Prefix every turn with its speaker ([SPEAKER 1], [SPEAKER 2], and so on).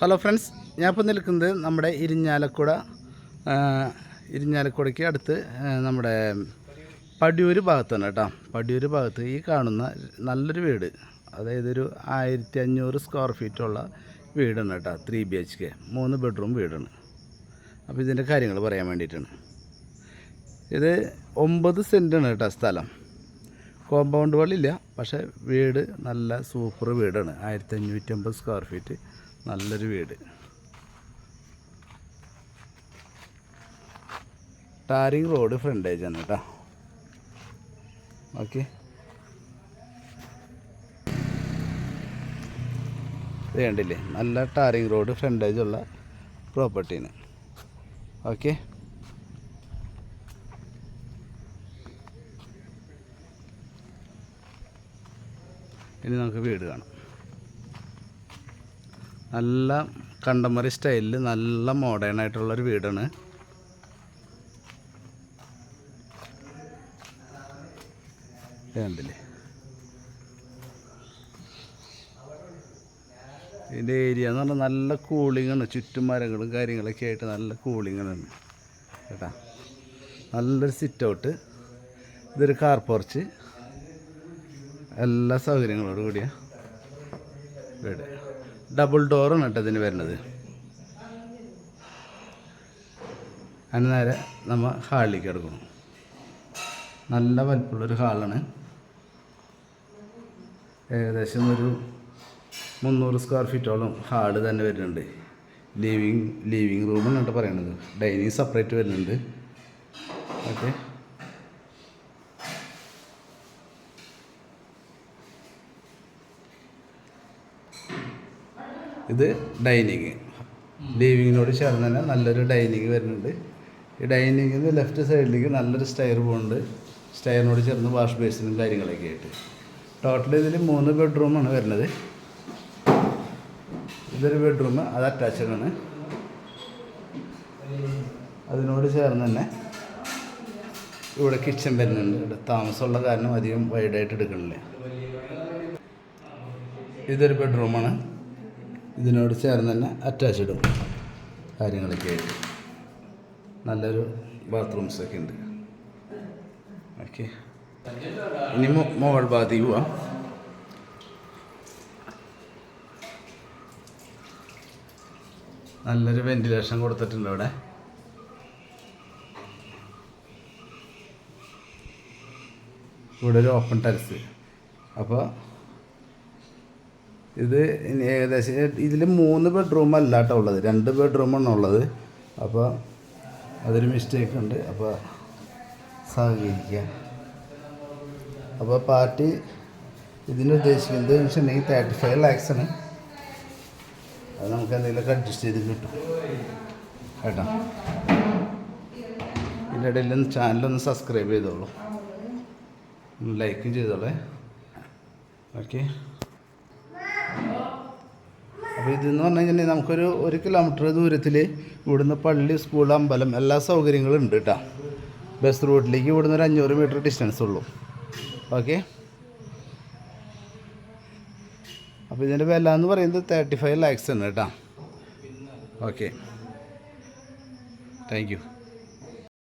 [SPEAKER 1] Hello friends ഞാൻ ഇപ്പോൾ നിൽക്കുന്നത് നമ്മുടെ ഇരിഞ്ഞാലക്കുട ഇരിഞ്ഞാലക്കുടയ്ക്ക് അടുത്ത് നമ്മുടെ പടിയൂർ ഭാഗത്താണ് കേട്ടോ. പടിയൂർ ഭാഗത്ത് ഈ കാണുന്ന നല്ലൊരു വീട്. അതായത് ഒരു ആയിരത്തി അഞ്ഞൂറ് സ്ക്വയർ ഫീറ്റുള്ള വീടാണ് കേട്ടോ. ത്രീ ബി എച്ച് കെ മൂന്ന് ബെഡ്റൂം വീടാണ്. അപ്പോൾ ഇതിന്റെ കാര്യങ്ങൾ പറയാൻ വേണ്ടിയിട്ടാണ്. ഇത് ഒമ്പത് സെന്റാണ് കേട്ടോ സ്ഥലം. കോമ്പൗണ്ട് വള്ളില്ല പക്ഷേ വീട് നല്ല സൂപ്പർ വീടാണ്. ആയിരത്തി അഞ്ഞൂറ്റമ്പത് സ്ക്വയർ ഫീറ്റ് നല്ലൊരു വീട്. ടാരി റോഡ് ഫ്രണ്ടേജ് ആണ് കേട്ടോ ഓക്കെ. ഇത് കണ്ടില്ലേ? നല്ല ടാരി റോഡ് ഫ്രണ്ടേജ് ഉള്ള പ്രോപ്പർട്ടീന് ഓക്കെ. ഇനി നമുക്ക് വീട് കാണാം. നല്ല കണ്ടംപററി സ്റ്റൈലിൽ നല്ല മോഡേൺ ആയിട്ടുള്ളൊരു വീടാണ്. കണ്ടില്ലേ? ഇതിന്റെ ഏരിയ എന്ന് പറഞ്ഞാൽ നല്ല കൂളിംഗ് ആണ്. ചുറ്റും മരങ്ങളും കാര്യങ്ങളൊക്കെ ആയിട്ട് നല്ല കൂളിംഗ് ആണ്. കേട്ടാ? നല്ലൊരു സിറ്റ് ഔട്ട് ഇതൊരു കാർ പോർച്ച് എല്ലാ സൗകര്യങ്ങളോട് കൂടിയ വീട്. ഡബിൾ ഡോറാണ് കേട്ടോ ഇതിന് വരുന്നത്. അതിന് നേരെ നമ്മൾ ഹാളിലേക്ക് എടുക്കുന്നു നല്ല വലിപ്പമുള്ളൊരു ഹാളാണ്. ഏകദേശം ഒരു മുന്നൂറ് സ്ക്വയർ ഫീറ്റോളം ഹാൾ തന്നെ വരുന്നുണ്ട്. ലിവിങ് ലിവിങ് റൂമെന്നാണ് പറയുന്നത് ഡൈനിങ് സെപ്പറേറ്റ് വരുന്നുണ്ട്. ഓക്കെ ഇത് ഡൈനിങ്. ലിവിങ്ങിനോട് ചേർന്ന് തന്നെ നല്ലൊരു ഡൈനിങ് വരുന്നുണ്ട്. ഈ ഡൈനിങ്ങിന് ലെഫ്റ്റ് സൈഡിലേക്ക് നല്ലൊരു സ്റ്റയർ പോകുന്നുണ്ട്. സ്റ്റയറിനോട് ചേർന്ന് വാഷ് ബേസിനും കാര്യങ്ങളൊക്കെ ആയിട്ട്. ടോട്ടൽ ഇതിൽ മൂന്ന് ബെഡ്റൂമാണ് വരുന്നത്. ഇതൊരു ബെഡ്റൂം അത് അറ്റാച്ച്ഡ് ആണ്. അതിനോട് ചേർന്ന് തന്നെ ഇവിടെ കിച്ചൺ വരുന്നുണ്ട്. ഇവിടെ താമസമുള്ള കാരണം അധികം വൈഡായിട്ട് എടുക്കണില്ല ഇതൊരു ബെഡ്റൂമാണ് ഇതിനോട് ചേർന്ന് തന്നെ അറ്റാച്ച് ഇടും. കാര്യങ്ങളൊക്കെ ആയിട്ട്. നല്ലൊരു ബാത്റൂംസ് ഒക്കെ ഉണ്ട്. ഓക്കെ ഇനി മോൾ ഭാഗത്തേക്ക് പോവാം. നല്ലൊരു വെന്റിലേഷൻ കൊടുത്തിട്ടുണ്ട് അവിടെ ഇവിടെ ഒരു ഓപ്പൺ ടെറസ് അപ്പോൾ ഇത് ഏകദേശം ഇതിൽ മൂന്ന് ബെഡ്റൂം അല്ല കേട്ടോ ഉള്ളത്. രണ്ട് ബെഡ്റൂമാണ് ഉള്ളത്. അപ്പോൾ അതൊരു മിസ്റ്റേക്ക് ഉണ്ട്. അപ്പോൾ സഹകരിക്കുക അപ്പോൾ പാർട്ടി ഇതിന് ഉദ്ദേശിക്കുന്നത് വെച്ചിട്ടുണ്ടെങ്കിൽ തേർട്ടി ഫൈവ് ലാക്സ് ആണ്. അത് നമുക്ക് എന്തെങ്കിലുമൊക്കെ അഡ്ജസ്റ്റ് ചെയ്ത് കിട്ടും. കേട്ടോ? ഇതിന്റെ ഇടയിൽ ചാനലൊന്ന് സബ്സ്ക്രൈബ് ചെയ്തോളൂ. ലൈക്കും ചെയ്തോളേ. ഓക്കെ അപ്പോൾ ഇതെന്ന് പറഞ്ഞു കഴിഞ്ഞാൽ നമുക്കൊരു ഒരു കിലോമീറ്റർ ദൂരത്തിൽ ഇവിടുന്ന് പള്ളി സ്കൂൾ അമ്പലം എല്ലാ സൗകര്യങ്ങളും ഉണ്ട് കേട്ടോ ബസ് റൂട്ടിലേക്ക് ഇവിടുന്ന് ഒരു അഞ്ഞൂറ് മീറ്റർ ഡിസ്റ്റൻസ് ഉള്ളൂ. ഓക്കെ അപ്പോൾ ഇതിന്റെ വില എന്ന് പറയുന്നത് തേർട്ടി ഫൈവ് ലാക്സ് ആണ് കേട്ടോ ഓക്കെ താങ്ക് യു